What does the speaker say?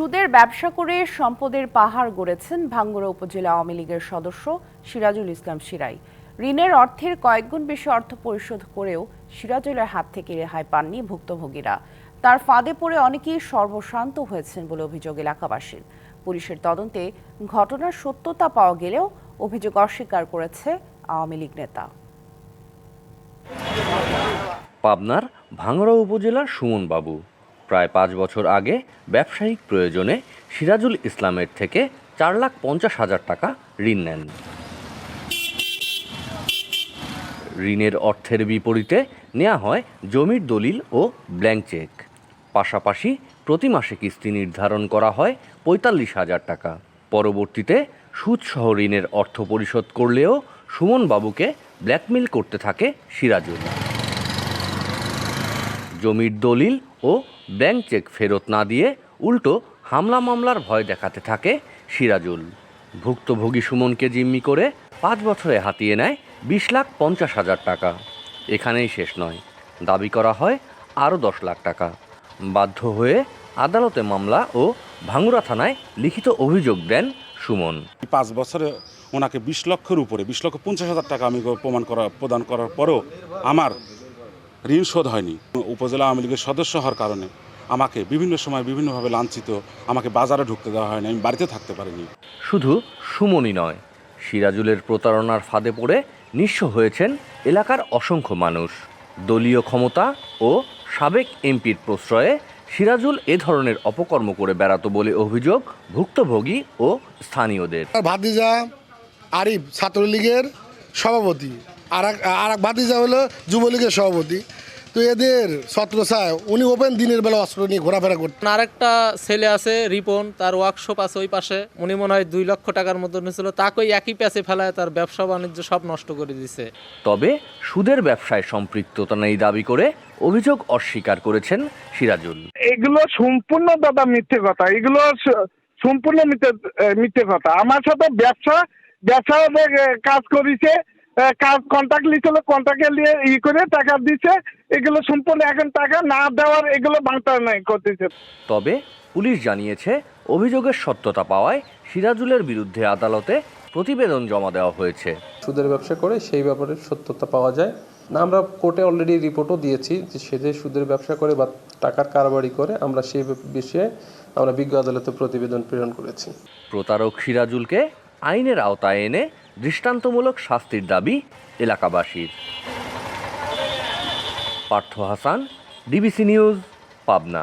সুদের ব্যবসা করে সম্পদের পাহাড় গড়েছেন ভাঙ্গুড়া উপজেলা আওয়ামী লীগের সদস্য সিরাজুল ইসলাম সিরাই। ঋণের অর্থের কয়েকগুণ বেশি অর্থ পরিশোধ করেও সিরাজুলের হাত থেকে রেহাই পাননি ভুক্তভোগীরা। তার ফাঁদে পড়ে অনেকেই সর্বশান্ত হয়েছেন বলে অভিযোগ এলাকাবাসীর। পুলিশের তদন্তে ঘটনার সত্যতা পাওয়া গেলেও অভিযোগ অস্বীকার করেছে আওয়ামী লীগ নেতা। পাবনার ভাঙড়া উপজেলার সুমন বাবু প্রায় পাঁচ বছর আগে ব্যবসায়িক প্রয়োজনে সিরাজুল ইসলামের থেকে চার লাখ পঞ্চাশ হাজার টাকা ঋণ নেন। ঋণের অর্থের বিপরীতে নেওয়া হয় জমির দলিল ও ব্ল্যাঙ্ক চেক। পাশাপাশি প্রতি মাসে কিস্তি নির্ধারণ করা হয় পঁয়তাল্লিশ হাজার টাকা। পরবর্তীতে সুদসহ ঋণের অর্থ পরিশোধ করলেও সুমন বাবুকে ব্ল্যাকমেল করতে থাকে সিরাজুল। জমির দলিল ও ব্যাংক চেক ফেরত না দিয়ে উল্টো হামলা মামলার ভয় দেখাতে থাকে সিরাজুল। ভুক্তভোগী সুমনকে জিম্মি করে পাঁচ বছরে হাতিয়ে নেয় বিশ লাখ পঞ্চাশ হাজার টাকা। এখানেই শেষ নয়। দাবি করা হয় আরও দশ লাখ টাকা। বাধ্য হয়ে আদালতে মামলা ও ভাঙ্গুড়া থানায় লিখিত অভিযোগ দেন সুমন। পাঁচ বছরে ওনাকে বিশ লক্ষের উপরে, বিশ লক্ষ পঞ্চাশ হাজার টাকা আমি প্রমাণ করা, প্রদান করার পরও আমার ঋণ শোধ হয়নি। উপজেলা আওয়ামী লীগের সদস্য হওয়ার কারণে আমাকে বিভিন্ন সময় বিভিন্নভাবে লাঞ্ছিত আমাকে বাজারে ঢুকতে দেওয়া হয়নি আমি বাড়িতে থাকতে পারিনি। শুধু সুমনই নয় সিরাজুলের প্রতারণার ফাঁদে পড়ে নিঃস্ব হয়েছেন এলাকার অসংখ্য মানুষ। দলীয় ক্ষমতা ও সাবেক এমপির প্রশ্রয়ে সিরাজুল এ ধরনের অপকর্ম করে বেড়াতো বলে অভিযোগ ভুক্তভোগী ও স্থানীয়দের। ভাতিজা আরিফ ছাত্রলীগের সভাপতি। আর এক আর এক ভাতিজা হলো যুবলীগের সভাপতি। তো এদের ছত্রছায় উনি ওপেন দিনের বেলা অস্ত্র নিয়ে ঘোরাফেরা করতেন আর একটা ছেলে আছে রিপন তার ওয়ার্কশপ আছে ওই পাশে। উনি মনে হয় দুই লক্ষ টাকার মতো নিয়েছিল তাকেই একই প্যাচে ফেলায় তার ব্যবসা বাণিজ্য সব নষ্ট করে দিছে। তবে সুদের ব্যবসায় সম্পৃক্ততা নেই দাবি করে অভিযোগ অস্বীকার করেছেন সিরাজুল। এগুলো সম্পূর্ণ দাদা মিথ্যে কথা। এগুলো সম্পূর্ণ মিথ্যে মিথ্যে কথা। আমার সাথে ব্যবসা ব্যবসা কাজ করেছে কন্ট্রাক্ট লিছিল কন্ট্রাক্টে নিয়ে ই করে টাকা দিছে এগুলো সম্পূর্ণ এখন টাকা না দেওয়ার এগুলো বাংতা নাই করতেছে। তবে পুলিশ জানিয়েছে অভিযোগের সত্যতা পাওয়ায় সিরাজুলের বিরুদ্ধে আদালতে প্রতিবেদন জমা দেওয়া হয়েছে। সুদের ব্যবসা করে সেই ব্যাপারে সত্যতা পাওয়া যায়। না আমরা কোর্টে অলরেডি রিপোর্টও দিয়েছি যে সে যে সুদের ব্যবসা করে বা টাকার কারবারি করে আমরা সেই বিষয়ে আমরা বিজ্ঞ আদালতে প্রতিবেদন প্রেরণ করেছি। প্রতারক সিরাজুলকে আইনের আওতায় এনে দৃষ্টান্তমূলক শাস্তির দাবি এলাকাবাসীর। Partha Hasan DBC news Pabna.